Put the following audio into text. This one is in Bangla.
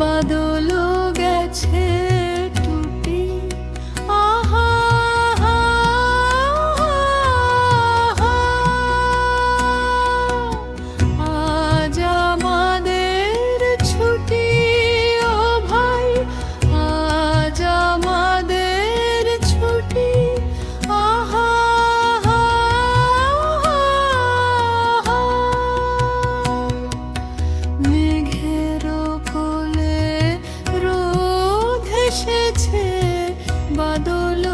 বাদল গেছে। dolor.